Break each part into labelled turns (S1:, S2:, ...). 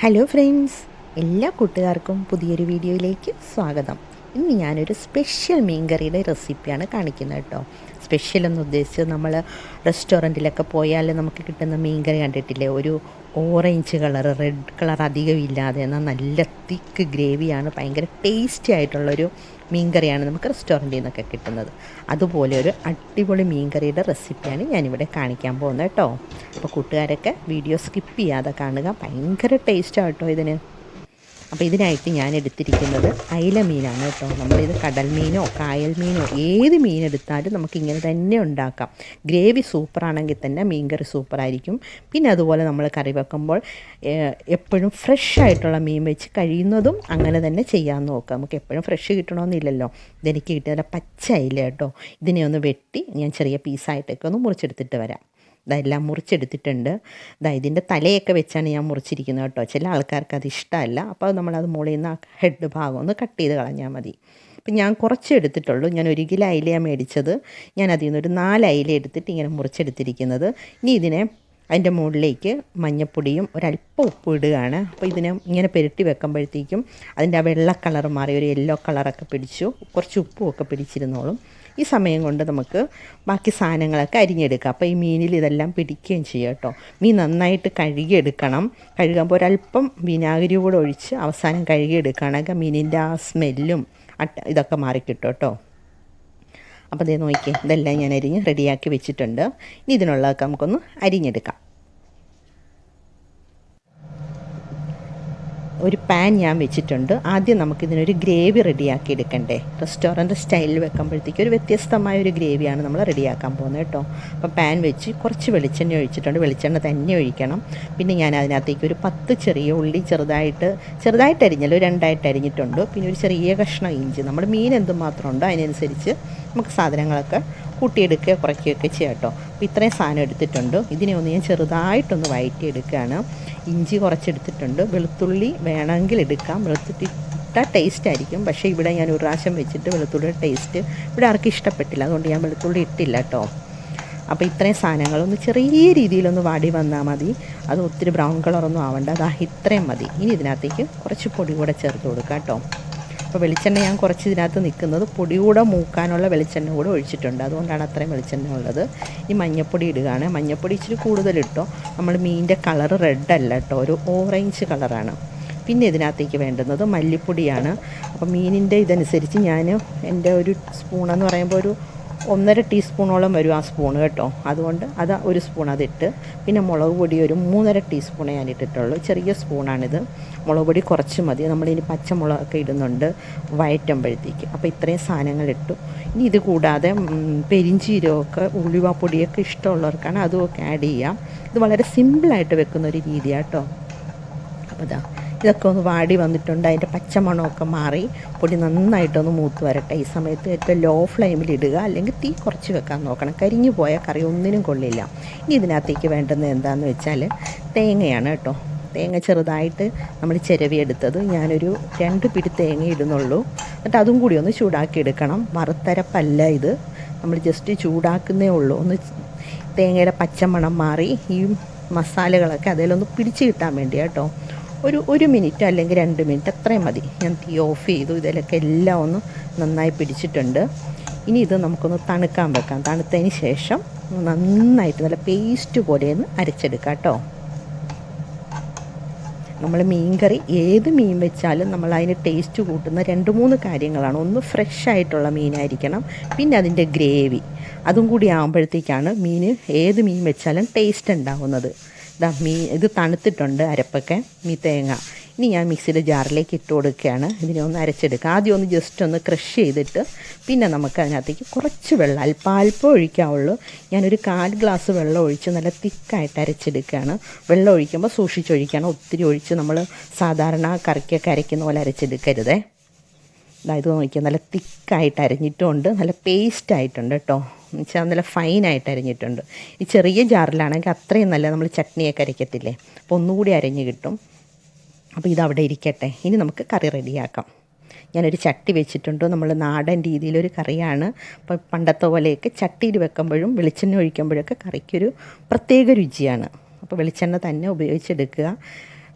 S1: Hello friends എല്ലാ കൂട്ടുകാർക്കും പുതിയൊരു വീഡിയോയിലേക്ക് സ്വാഗതം. ഇന്ന് ഞാനൊരു സ്പെഷ്യൽ മീൻകറിയുടെ റെസിപ്പിയാണ് കാണിക്കുന്നത് കേട്ടോ. സ്പെഷ്യൽ എന്ന് ഉദ്ദേശിച്ചത് നമ്മൾ റെസ്റ്റോറന്റിലൊക്കെ പോയാൽ നമുക്ക് കിട്ടുന്ന മീൻകറി കണ്ടിട്ടില്ലേ? ഒരു ഓറഞ്ച് കളർ റെഡ് കളർ അധികം ഇല്ലാതെ എന്നാൽ നല്ല തിക്ക് ഗ്രേവിയാണ് ഭയങ്കര ടേസ്റ്റി ആയിട്ടുള്ളൊരു മീൻകറിയാണ് നമുക്ക് റെസ്റ്റോറന്റിൽ നിന്നൊക്കെ കിട്ടുന്നത്. അതുപോലെ ഒരു അടിപൊളി മീൻകറിയുടെ റെസിപ്പിയാണ് ഞാനിവിടെ കാണിക്കാൻ പോകുന്നത് കേട്ടോ. അപ്പോൾ കൂട്ടുകാരൊക്കെ വീഡിയോ സ്കിപ്പ് ചെയ്യാതെ കാണുക. ഭയങ്കര ടേസ്റ്റാണ് കേട്ടോ ഇതിന്. അപ്പോൾ ഇതിനായിട്ട് ഞാൻ എടുത്തിരിക്കുന്നത് അയില മീനാണ് കേട്ടോ. നമ്മളിത് കടൽ മീനോ കായൽ മീനോ ഏത് മീനെടുത്താലും നമുക്ക് ഇങ്ങനെ തന്നെ ഉണ്ടാക്കാം. ഗ്രേവി സൂപ്പറാണെങ്കിൽ തന്നെ മീൻകറി സൂപ്പറായിരിക്കും പിന്നെ അതുപോലെ നമ്മൾ കറി വെക്കുമ്പോൾ എപ്പോഴും ഫ്രഷ് ആയിട്ടുള്ള മീൻ വെച്ച് കഴിയുന്നതും അങ്ങനെ തന്നെ ചെയ്യാൻ നോക്കുക. നമുക്ക് എപ്പോഴും ഫ്രഷ് കിട്ടണമെന്നില്ലല്ലോ. ഇതെനിക്ക് കിട്ടിയ പച്ച അയില കേട്ടോ. ഇതിനെ ഒന്ന് വെട്ടി ഞാൻ ചെറിയ പീസായിട്ടൊക്കെ ഒന്ന് മുറിച്ചെടുത്തിട്ട് വരാം. ഇതെല്ലാം മുറിച്ചെടുത്തിട്ടുണ്ട്. ഇതാ ഇതിന്റെ തലയൊക്കെ വെച്ചാണ് ഞാൻ മുറിച്ചിരിക്കുന്നത് കേട്ടോ. ചില ആൾക്കാർക്ക് അത് ഇഷ്ടമല്ല. അപ്പോൾ നമ്മളത് മുകളിൽ നിന്ന് ആ ഹെഡ് ഭാഗം ഒന്ന് കട്ട് ചെയ്ത് കളഞ്ഞാൽ മതി. അപ്പം ഞാൻ കുറച്ച് എടുത്തിട്ടുള്ളൂ. ഞാൻ ഒരു കിലോ അയിലയാണ് മേടിച്ചത്. ഞാൻ അതിൽ നിന്നൊരു നാല് അയില എടുത്തിട്ട് ഇങ്ങനെ മുറിച്ചെടുത്തിരിക്കുന്നത്. ഇനി ഇതിനെ അതിന്റെ മുകളിലേക്ക് മഞ്ഞപ്പൊടിയും ഒരല്പം ഉപ്പ് ഇടുകയാണ്. അപ്പോൾ ഇതിനെ ഇങ്ങനെ പെരട്ടി വെക്കുമ്പോഴത്തേക്കും അതിന്റെ ആ വെള്ള കളർ മാറി ഒരു യെല്ലോ കളറൊക്കെ പിടിച്ചു. കുറച്ച് ഉപ്പും ഒക്കെ പിടിച്ചിരുന്നോളും. ഈ സമയം കൊണ്ട് നമുക്ക് ബാക്കി സാധനങ്ങളൊക്കെ അരിഞ്ഞെടുക്കാം. അപ്പോൾ ഈ മീനിൽ ഇതെല്ലാം പിടിക്കുകയും ചെയ്യും കേട്ടോ. മീൻ നന്നായിട്ട് കഴുകിയെടുക്കണം. കഴുകുമ്പോൾ ഒരല്പം വിനാഗിരി കൂടെ ഒഴിച്ച് അവസാനം കഴുകിയെടുക്കുകയാണെങ്കിൽ മീനിന്റെ ആ സ്മെല്ലും അട്ട ഇതൊക്കെ മാറിക്കിട്ടും കേട്ടോ. അപ്പോൾ ഇതേ നോക്കിയേ ഇതെല്ലാം ഞാൻ അരിഞ്ഞ് റെഡിയാക്കി വെച്ചിട്ടുണ്ട്. ഇനി ഇതിനുള്ളതൊക്കെ നമുക്കൊന്ന് അരിഞ്ഞെടുക്കാം. ഒരു പാൻ ഞാൻ വെച്ചിട്ടുണ്ട്. ആദ്യം നമുക്കിതിനൊരു ഗ്രേവി റെഡിയാക്കി എടുക്കണ്ടേ. റെസ്റ്റോറന്റ് സ്റ്റൈലിൽ വെക്കുമ്പോഴത്തേക്ക് ഒരു വ്യത്യസ്തമായ ഒരു ഗ്രേവിയാണ് നമ്മൾ റെഡിയാക്കാൻ പോകുന്നത് കേട്ടോ. അപ്പോൾ പാൻ വെച്ച് കുറച്ച് വെളിച്ചെണ്ണ ഒഴിച്ചിട്ടുണ്ട്. വെളിച്ചെണ്ണ തന്നെ ഒഴിക്കണം. പിന്നെ ഞാൻ അതിനകത്തേക്ക് ഒരു പത്ത് ചെറിയ ഉള്ളി ചെറുതായിട്ട് ചെറുതായിട്ട് അരിഞ്ഞല്ലോ രണ്ടായിട്ട് അരിഞ്ഞിട്ടുണ്ട്. പിന്നെ ഒരു ചെറിയ കഷ്ണം ഇഞ്ചി. നമ്മൾ മീൻ എന്തുമാത്രം ഉണ്ടോ അതിനനുസരിച്ച് നമുക്ക് സാധനങ്ങളൊക്കെ കൂട്ടിയെടുക്കുക കുറയ്ക്കുകയൊക്കെ ചെയ്യാം കേട്ടോ. അപ്പോൾ ഇത്രയും സാധനം എടുത്തിട്ടുണ്ട്. ഇതിനെ ഒന്ന് ഞാൻ ചെറുതായിട്ടൊന്ന് വഴറ്റിയെടുക്കുകയാണ്. ഇഞ്ചി കുറച്ചെടുത്തിട്ടുണ്ട്. വെളുത്തുള്ളി വേണമെങ്കിൽ എടുക്കാം. വെളുത്തുള്ളി ഇട്ടാൽ ടേസ്റ്റ് ആയിരിക്കും. പക്ഷേ ഇവിടെ ഞാൻ ഒരു പ്രാവശ്യം വെച്ചിട്ട് വെളുത്തുള്ളിയുടെ ടേസ്റ്റ് ഇവിടെ ആർക്കും ഇഷ്ടപ്പെട്ടില്ല. അതുകൊണ്ട് ഞാൻ വെളുത്തുള്ളി ഇട്ടില്ല കേട്ടോ. അപ്പോൾ ഇത്രയും സാധനങ്ങളൊന്ന് ചെറിയ രീതിയിലൊന്ന് വാടി വന്നാൽ മതി. അത് ഒത്തിരി ബ്രൗൺ കളറൊന്നും ആവണ്ട. അതാ ഇത്രയും മതി. ഇനി ഇതിനകത്തേക്ക് കുറച്ച് പൊടി കൂടെ ചേർത്ത് കൊടുക്കാം കേട്ടോ. അപ്പോൾ വെളിച്ചെണ്ണ ഞാൻ കുറച്ച് ഇതിനകത്ത് നിൽക്കുന്നത് പൊടി കൂടെ മൂക്കാനുള്ള വെളിച്ചെണ്ണ കൂടെ ഒഴിച്ചിട്ടുണ്ട്. അതുകൊണ്ടാണ് അത്രയും വെളിച്ചെണ്ണ ഉള്ളത്. ഈ മഞ്ഞപ്പൊടി ഇടുകയാണ്. മഞ്ഞപ്പൊടി ഇച്ചിരി കൂടുതലിട്ടോ നമ്മൾ മീനിന്റെ കളർ റെഡ് അല്ല കേട്ടോ. ഒരു ഓറഞ്ച് കളറാണ് പിന്നെ ഇതിനകത്തേക്ക് വേണ്ടുന്നത് മല്ലിപ്പൊടിയാണ്. അപ്പോൾ മീനിന്റെ ഇതനുസരിച്ച് ഞാൻ എന്റെ ഒരു സ്പൂണെന്ന് പറയുമ്പോൾ ഒരു ഒന്നര ടീസ്പൂണോളം വരും ആ സ്പൂൺ കേട്ടോ. അതുകൊണ്ട് അത് ഒരു സ്പൂൺ അതിട്ട്. പിന്നെ മുളക് പൊടി ഒരു മൂന്നര ടീസ്പൂണേ ഞാൻ ഇട്ടിട്ടുള്ളൂ ചെറിയ സ്പൂണാണിത്. മുളക് പൊടി കുറച്ച് മതി. നമ്മളിനി പച്ചമുളകൊക്കെ ഇടുന്നുണ്ട് വയറ്റുമ്പോഴത്തേക്ക്. അപ്പോൾ ഇത്രയും സാധനങ്ങൾ ഇട്ടു ഇനി ഇത് കൂടാതെ പെരിഞ്ചീരമൊക്കെ ഉലുവാപ്പൊടിയൊക്കെ ഇഷ്ടമുള്ളവർക്കാണ് അതുമൊക്കെ ആഡ് ചെയ്യാം. ഇത് വളരെ സിമ്പിളായിട്ട് വെക്കുന്ന ഒരു രീതിയാട്ടോ. അപ്പോൾ ഇതാ ഇതൊക്കെ ഒന്ന് വാടി വന്നിട്ടുണ്ട്. അതിന്റെ പച്ചമണമൊക്കെ മാറി. പൊടി നന്നായിട്ടൊന്ന് മൂത്ത് വരട്ടെ. ഈ സമയത്ത് ഏറ്റവും ലോ ഫ്ലെയിമിൽ ഇടുക. അല്ലെങ്കിൽ തീ കുറച്ച് വെക്കാൻ നോക്കണം. കരിഞ്ഞു പോയ കറി ഒന്നിനും കൊള്ളില്ല. ഇനി ഇതിനകത്തേക്ക് വേണ്ടുന്നത് എന്താണെന്ന് വെച്ചാൽ തേങ്ങയാണ് കേട്ടോ. തേങ്ങ ചെറുതായിട്ട് നമ്മൾ ചിരവിയെടുത്തത് ഞാനൊരു രണ്ട് പിടി തേങ്ങ ഇടുന്നുള്ളൂ. എന്നിട്ട് അതും കൂടി ഒന്ന് ചൂടാക്കി എടുക്കണം. വറുത്തരപ്പല്ല ഇത്. നമ്മൾ ജസ്റ്റ് ചൂടാക്കുന്നേ ഉള്ളൂ. ഒന്ന് തേങ്ങയുടെ പച്ചമണം മാറി ഈ മസാലകളൊക്കെ അതിലൊന്ന് പിടിച്ച് കിട്ടാൻ വേണ്ടി കേട്ടോ. ഒരു ഒരു മിനിറ്റ് അല്ലെങ്കിൽ രണ്ട് മിനിറ്റ് അത്രയും മതി. ഞാൻ തീ ഓഫ് ചെയ്തു. ഇതിലൊക്കെ എല്ലാം ഒന്ന് നന്നായി പിടിച്ചിട്ടുണ്ട്. ഇനി ഇത് നമുക്കൊന്ന് തണുക്കാൻ വെക്കാം. തണുത്തതിന് ശേഷം നന്നായിട്ട് നല്ല പേസ്റ്റ് പോലെ ഒന്ന് അരച്ചെടുക്കാം കേട്ടോ. നമ്മൾ മീൻകറി ഏത് മീൻ വെച്ചാലും നമ്മൾ അതിന് ടേസ്റ്റ് കൂട്ടുന്ന രണ്ട് മൂന്ന് കാര്യങ്ങളാണ്. ഒന്ന് ഫ്രഷ് ആയിട്ടുള്ള മീനായിരിക്കണം. പിന്നെ അതിന്റെ ഗ്രേവി. അതും കൂടി ആകുമ്പോഴത്തേക്കാണ് മീൻ ഏത് മീൻ വെച്ചാലും ടേസ്റ്റ് ഉണ്ടാകുന്നത് ഇതാ മീ ഇത് തണുത്തിട്ടുണ്ട് അരപ്പൊക്കെ മീ തേങ്ങ. ഇനി ഞാൻ മിക്സിയുടെ ജാറിലേക്ക് ഇട്ട് കൊടുക്കുകയാണ്. ഇതിനെ ഒന്ന് അരച്ചെടുക്കുക ആദ്യം ഒന്ന് ജസ്റ്റ് ഒന്ന് ക്രഷ് ചെയ്തിട്ട് പിന്നെ നമുക്ക് അതിനകത്തേക്ക് കുറച്ച് വെള്ളം അല്പാൽപ്പം അല്പം ഒഴിക്കാവുള്ളൂ. ഞാനൊരു കാൽ ഗ്ലാസ് വെള്ളം ഒഴിച്ച് നല്ല തിക്കായിട്ട് അരച്ചെടുക്കുകയാണ്. വെള്ളം ഒഴിക്കുമ്പോൾ സൂക്ഷിച്ചൊഴിക്കണം ഒത്തിരി ഒഴിച്ച് നമ്മൾ സാധാരണ കറിക്കൊക്കെ അരയ്ക്കുന്ന പോലെ അരച്ചെടുക്കരുതേ. ഇത് നോക്കിയാൽ നല്ല തിക്കായിട്ട് അരിഞ്ഞിട്ടുമുണ്ട് നല്ല പേസ്റ്റ് ആയിട്ടുണ്ട് കേട്ടോ. എന്നുവെച്ചാൽ നല്ല ഫൈനായിട്ട് അരിഞ്ഞിട്ടുണ്ട്. ഈ ചെറിയ ജാറിലാണെങ്കിൽ അത്രയും നല്ല നമ്മൾ ചട്നിയൊക്കെ അരയ്ക്കത്തില്ലേ? അപ്പോൾ ഒന്നുകൂടി അരിഞ്ഞ് കിട്ടും. അപ്പോൾ ഇതവിടെ ഇരിക്കട്ടെ. ഇനി നമുക്ക് കറി റെഡിയാക്കാം ഞാനൊരു ചട്ടി വെച്ചിട്ടുണ്ട്. നമ്മൾ നാടൻ രീതിയിലൊരു കറിയാണ്. അപ്പോൾ പണ്ടത്തെ പോലെയൊക്കെ ചട്ടിയിൽ വെക്കുമ്പോഴും വെളിച്ചെണ്ണ ഒഴിക്കുമ്പോഴൊക്കെ കറിക്കൊരു പ്രത്യേക രുചിയാണ്. അപ്പോൾ വെളിച്ചെണ്ണ തന്നെ ഉപയോഗിച്ചെടുക്കുക.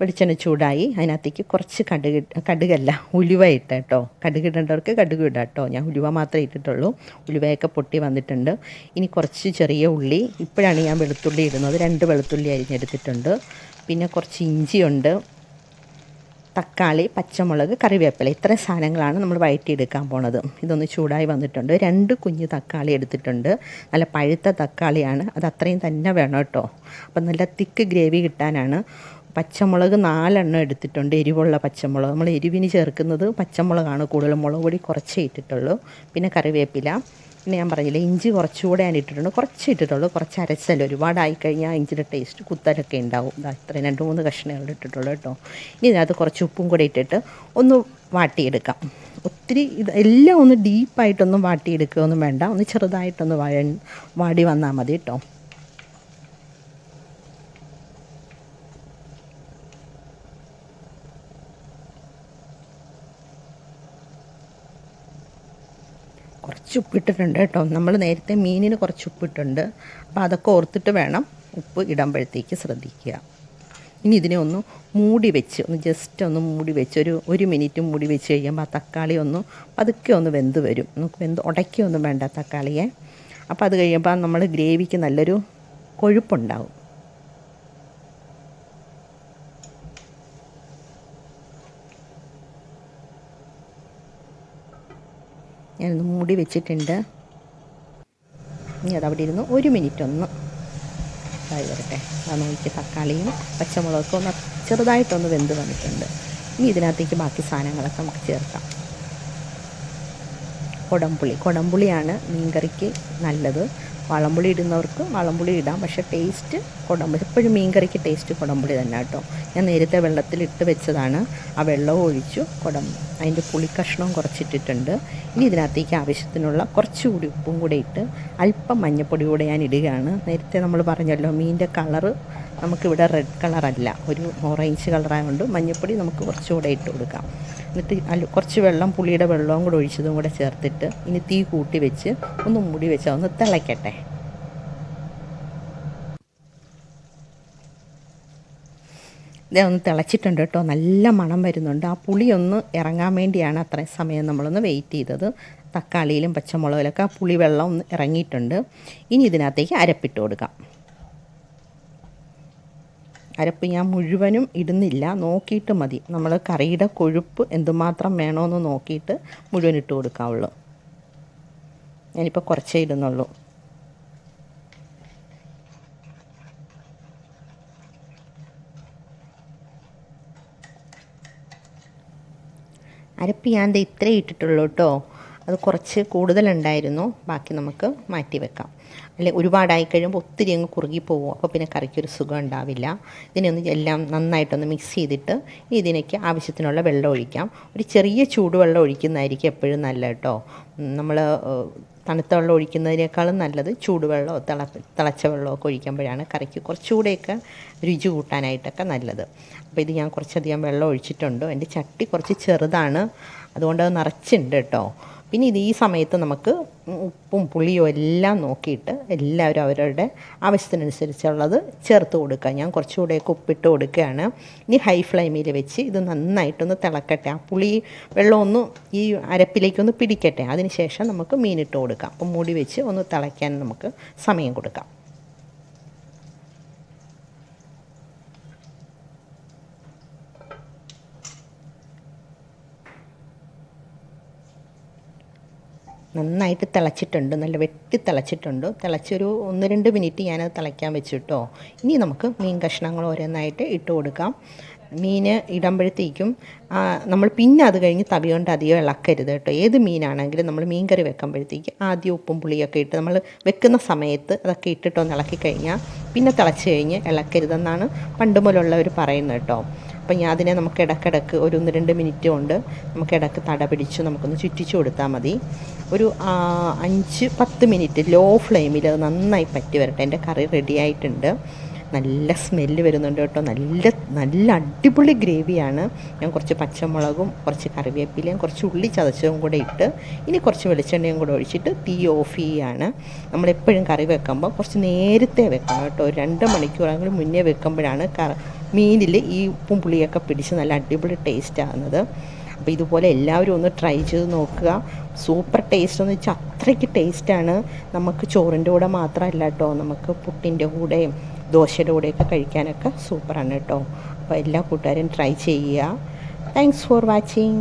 S1: വെളിച്ചെണ്ണ ചൂടായി അതിനകത്തേക്ക് കുറച്ച് കടുക് കടുകല്ല ഉലുവ ഇട്ട കേട്ടോ കടുക് ഇടേണ്ടവർക്ക് കടുക് ഇടാം കേട്ടോ ഞാൻ ഉലുവ മാത്രമേ ഇട്ടിട്ടുള്ളൂ. ഉലുവയൊക്കെ പൊട്ടി വന്നിട്ടുണ്ട്. ഇനി കുറച്ച് ചെറിയ ഉള്ളി. ഇപ്പോഴാണ് ഞാൻ വെളുത്തുള്ളി ഇടുന്നത്. രണ്ട് വെളുത്തുള്ളി അരിഞ്ഞെടുത്തിട്ടുണ്ട്. പിന്നെ കുറച്ച് ഇഞ്ചിയുണ്ട്. തക്കാളി പച്ചമുളക് കറിവേപ്പില. ഇത്രയും സാധനങ്ങളാണ് നമ്മൾ വഴറ്റിയെടുക്കാൻ പോണത്. ഇതൊന്ന് ചൂടായി വന്നിട്ടുണ്ട്. രണ്ട് കുഞ്ഞ് തക്കാളി എടുത്തിട്ടുണ്ട്. നല്ല പഴുത്ത തക്കാളിയാണ്. അത് അത്രയും തന്നെ വേണം കേട്ടോ. അപ്പം നല്ല തിക്ക് ഗ്രേവി കിട്ടാനാണ്. പച്ചമുളക് നാലെണ്ണം എടുത്തിട്ടുണ്ട്. എരിവുള്ള പച്ചമുളക്. നമ്മൾ എരിവിന് ചേർക്കുന്നത് പച്ചമുളകാണ്. കൂടുതലും മുളക് പൊടി കുറച്ചേ ഇട്ടിട്ടുള്ളൂ. പിന്നെ കറിവേപ്പില. പിന്നെ ഞാൻ പറഞ്ഞില്ലേ ഇഞ്ചി കുറച്ചുകൂടെ ഞാൻ ഇട്ടിട്ടുണ്ട്. കുറച്ച് ഇട്ടിട്ടുള്ളൂ. കുറച്ച് അരച്ചല്ല. ഒരുപാടായി കഴിഞ്ഞാൽ ഇഞ്ചിയുടെ ടേസ്റ്റ് കുത്തലൊക്കെ ഉണ്ടാവും. ഇതാ ഇത്രയും രണ്ട് മൂന്ന് കഷ്ണങ്ങൾ ഇട്ടിട്ടുള്ളൂ കേട്ടോ. ഇനി ഇതിനകത്ത് കുറച്ച് ഉപ്പും കൂടെ ഇട്ടിട്ട് ഒന്ന് വാട്ടിയെടുക്കാം. ഒത്തിരി ഇത് എല്ലാം ഒന്ന് ഡീപ്പായിട്ടൊന്നും വാട്ടിയെടുക്കുകയൊന്നും വേണ്ട. ഒന്ന് ചെറുതായിട്ടൊന്ന് വഴ വാടി വന്നാൽ മതി കേട്ടോ. കുറച്ച് ഉപ്പിട്ടിട്ടുണ്ട് കേട്ടോ. നമ്മൾ നേരത്തെ മീനിന് കുറച്ച് ഉപ്പിട്ടുണ്ട്. അപ്പോൾ അതൊക്കെ ഓർത്തിട്ട് വേണം ഉപ്പ് ഇടുമ്പോഴത്തേക്ക് ശ്രദ്ധിക്കുക. ഇനി ഇതിനെ ഒന്ന് മൂടി വെച്ച് ഒന്ന് ജസ്റ്റ് ഒന്ന് മൂടി വെച്ച് ഒരു ഒരു മിനിറ്റ് മൂടി വെച്ച് കഴിയുമ്പോൾ ആ തക്കാളി ഒന്ന് പതുക്കെ ഒന്ന് വെന്ത് വരും. നമുക്ക് വെന്ത് ഉടയ്ക്കൊന്നും വേണ്ട തക്കാളിയെ. അപ്പോൾ അത് കഴിയുമ്പോൾ നമ്മൾ ഗ്രേവിക്ക് നല്ലൊരു കൊഴുപ്പുണ്ടാവും. ഞാനൊന്ന് മൂടി വെച്ചിട്ടുണ്ട്. ഇനി അതവിടെ ഇരുന്ന് ഒരു മിനിറ്റ് ഒന്ന് ഇതായി വരട്ടെ. അത് നോക്കി തക്കാളിയും പച്ചമുളകൊക്കെ ഒന്ന് ചെറുതായിട്ടൊന്ന് വെന്ത് വന്നിട്ടുണ്ട്. ഇനി ഇതിനകത്തേക്ക് ബാക്കി സാധനങ്ങളൊക്കെ നമുക്ക് ചേർക്കാം. കൊടംപുളി. കൊടംപുളിയാണ് മീൻകറിക്ക് നല്ലത്. വളംപുളി ഇടുന്നവർക്ക് വളംപുളി ഇടാം. പക്ഷേ ടേസ്റ്റ് കുടംപുളി എപ്പോഴും മീൻകറിക്ക് ടേസ്റ്റ് കുടംപുളി തന്നെ കേട്ടോ. ഞാൻ നേരത്തെ വെള്ളത്തിൽ ഇട്ട് വെച്ചതാണ്. ആ വെള്ളവും ഒഴിച്ചു കുടം അതിന്റെ പുളി കഷ്ണവും കുറച്ചിട്ടിട്ടുണ്ട്. ഇനി ഇതിനകത്തേക്ക് ആവശ്യത്തിനുള്ള കുറച്ചുകൂടി ഉപ്പും കൂടെ ഇട്ട് അല്പം മഞ്ഞപ്പൊടി കൂടെ ഞാൻ ഇടുകയാണ്. നേരത്തെ നമ്മൾ പറഞ്ഞല്ലോ മീനിന്റെ കളറ് നമുക്കിവിടെ റെഡ് കളറല്ല ഒരു ഓറഞ്ച് കളറായതുകൊണ്ട് മഞ്ഞപ്പൊടി നമുക്ക് കുറച്ചുകൂടെ ഇട്ട് കൊടുക്കാം. എന്നിട്ട് അല്ല കുറച്ച് വെള്ളം പുളിയുടെ വെള്ളവും കൂടെ ഒഴിച്ചതും കൂടെ ചേർത്തിട്ട് ഇനി തീ കൂട്ടി വെച്ച് ഒന്ന് മൂടി വെച്ചാൽ ഒന്ന് തിളയ്ക്കട്ടെ. ഇതേ ഒന്ന് തിളച്ചിട്ടുണ്ട് കേട്ടോ. നല്ല മണം വരുന്നുണ്ട്. ആ പുളി ഒന്ന് ഇറങ്ങാൻ വേണ്ടിയാണ് അത്രയും സമയം നമ്മളൊന്ന് വെയിറ്റ് ചെയ്തത്. തക്കാളിയിലും പച്ചമുളകിലൊക്കെ ആ പുളി വെള്ളം ഒന്ന് ഇറങ്ങിയിട്ടുണ്ട്. ഇനി ഇതിനകത്തേക്ക് അരപ്പിട്ട് കൊടുക്കാം. അരപ്പ് ഞാൻ മുഴുവനും ഇടുന്നില്ല. നോക്കിയിട്ട് മതി. നമ്മൾ കറിയുടെ കൊഴുപ്പ് എന്തുമാത്രം വേണമെന്ന് നോക്കിയിട്ട് മുഴുവൻ ഇട്ട് കൊടുക്കാവുള്ളൂ. ഞാനിപ്പോൾ കുറച്ചേ ഇടുന്നുള്ളൂ. അരപ്പ് ഞാൻ ഇത്രേ ഇട്ടിട്ടുള്ളൂ കേട്ടോ അത് കുറച്ച് കൂടുതലുണ്ടായിരുന്നു. ബാക്കി നമുക്ക് മാറ്റി വെക്കാം. അല്ലെ ഒരുപാടായി കഴിയുമ്പോൾ ഒത്തിരി അങ്ങ് കുറുകി പോകും അപ്പോൾ പിന്നെ കറിക്കൊരു സുഖം ഉണ്ടാവില്ല. ഇതിനൊന്ന് എല്ലാം നന്നായിട്ടൊന്ന് മിക്സ് ചെയ്തിട്ട് ഇതിനേക്ക് ആവശ്യത്തിനുള്ള വെള്ളം ഒഴിക്കാം. ഒരു ചെറിയ ചൂടുവെള്ളം ഒഴിക്കുന്നതായിരിക്കും എപ്പോഴും നല്ല കേട്ടോ നമ്മൾ തണുത്ത വെള്ളം ഒഴിക്കുന്നതിനേക്കാളും നല്ലത് ചൂടുവെള്ളമോ തിള തിളച്ച വെള്ളമോ ഒക്കെ ഒഴിക്കുമ്പോഴാണ് കറിക്ക് കുറച്ചുകൂടെയൊക്കെ രുചി കൂട്ടാനായിട്ടൊക്കെ നല്ലത്. അപ്പോൾ ഇത് ഞാൻ കുറച്ചധികം വെള്ളം ഒഴിച്ചിട്ടുണ്ട്. എന്റെ ചട്ടി കുറച്ച് ചെറുതാണ്. അതുകൊണ്ട് അത് നിറച്ചുണ്ട് കേട്ടോ പിന്നെ ഇത് ഈ സമയത്ത് നമുക്ക് ഉപ്പും പുളിയും എല്ലാം നോക്കിയിട്ട് എല്ലാവരും അവരവരുടെ ആവശ്യത്തിനനുസരിച്ചുള്ളത് ചേർത്ത് കൊടുക്കുക ഞാൻ കുറച്ചുകൂടെയൊക്കെ ഉപ്പിട്ട് കൊടുക്കുകയാണ്. ഇനി ഹൈ ഫ്ലെയിമിൽ വെച്ച് ഇത് നന്നായിട്ടൊന്ന് തിളക്കട്ടെ. ആ പുളി വെള്ളമൊന്ന് ഈ അരപ്പിലേക്കൊന്ന് പിടിക്കട്ടെ. അതിന് ശേഷം നമുക്ക് മീനിട്ട് കൊടുക്കാം. അപ്പം മൂടി വെച്ച് ഒന്ന് തിളയ്ക്കാൻ നമുക്ക് സമയം കൊടുക്കാം. നന്നായിട്ട് തിളച്ചിട്ടുണ്ട് നല്ല വെട്ടി തിളച്ചിട്ടുണ്ട്. തിളച്ചൊരു ഒന്ന് രണ്ട് മിനിറ്റ് ഞാനത് തിളയ്ക്കാൻ വെച്ചു കേട്ടോ ഇനി നമുക്ക് മീൻ കഷ്ണങ്ങൾ ഓരോന്നായിട്ട് ഇട്ട് കൊടുക്കാം. മീൻ ഇടുമ്പോഴത്തേക്കും നമ്മൾ പിന്നെ അത് കഴിഞ്ഞ് തവി കൊണ്ട് അധികം ഇളക്കരുത് കേട്ടോ ഏത് മീനാണെങ്കിലും നമ്മൾ മീൻ കറി വെക്കുമ്പോഴത്തേക്ക് ആദ്യം ഉപ്പും പുളിയൊക്കെ ഇട്ട് നമ്മൾ വെക്കുന്ന സമയത്ത് അതൊക്കെ ഇട്ടിട്ടൊന്ന് ഇളക്കി കഴിഞ്ഞാൽ പിന്നെ തിളച്ച് കഴിഞ്ഞ് ഇളക്കരുതെന്നാണ് പണ്ട് മുതലുള്ളവർ പറയുന്നത് കേട്ടോ അപ്പം ഞാൻ അതിനെ നമുക്ക് ഇടക്കിടക്ക് ഒരു ഒന്ന് രണ്ട് മിനിറ്റ് കൊണ്ട് നമുക്ക് ഇടയ്ക്ക് തട പിടിച്ച് നമുക്കൊന്ന് ചുറ്റിച്ചു കൊടുത്താൽ മതി. ഒരു അഞ്ച് പത്ത് മിനിറ്റ് ലോ ഫ്ലെയിമിൽ അത് നന്നായി പറ്റി വരട്ടെ എന്റെ കറി റെഡി ആയിട്ടുണ്ട്. നല്ല സ്മെല്ല് വരുന്നുണ്ട് കേട്ടോ. നല്ല നല്ല അടിപൊളി ഗ്രേവിയാണ് ഞാൻ കുറച്ച് പച്ചമുളകും കുറച്ച് കറിവേപ്പിലയും കുറച്ച് ഉള്ളി ചതച്ചതും കൂടെ ഇട്ട് ഇനി കുറച്ച് വെളിച്ചെണ്ണയും കൂടെ ഒഴിച്ചിട്ട് തീ ഓഫ് ചെയ്യുകയാണ് നമ്മളെപ്പോഴും കറി വെക്കുമ്പോൾ കുറച്ച് നേരത്തെ വെക്കണം കേട്ടോ. രണ്ട് മണിക്കൂറെങ്കിലും മുന്നേ വെക്കുമ്പോഴാണ് മീനിൽ ഈ ഉപ്പും പുളിയൊക്കെ പിടിച്ച് നല്ല അടിപൊളി ടേസ്റ്റ് ആകുന്നത്. അപ്പോൾ ഇതുപോലെ എല്ലാവരും ഒന്ന് ട്രൈ ചെയ്ത് നോക്കുക. സൂപ്പർ ടേസ്റ്റ് എന്ന് വെച്ചാൽ അത്രയ്ക്ക് ടേസ്റ്റാണ് നമുക്ക് ചോറിന്റെ കൂടെ മാത്രമല്ല കേട്ടോ. നമുക്ക് പുട്ടിന്റെ കൂടെയും ദോശയുടെ കൂടെയൊക്കെ കഴിക്കാനൊക്കെ സൂപ്പറാണ് കേട്ടോ. അപ്പോൾ എല്ലാ കൂട്ടുകാരും ട്രൈ ചെയ്യുക. Thanks for watching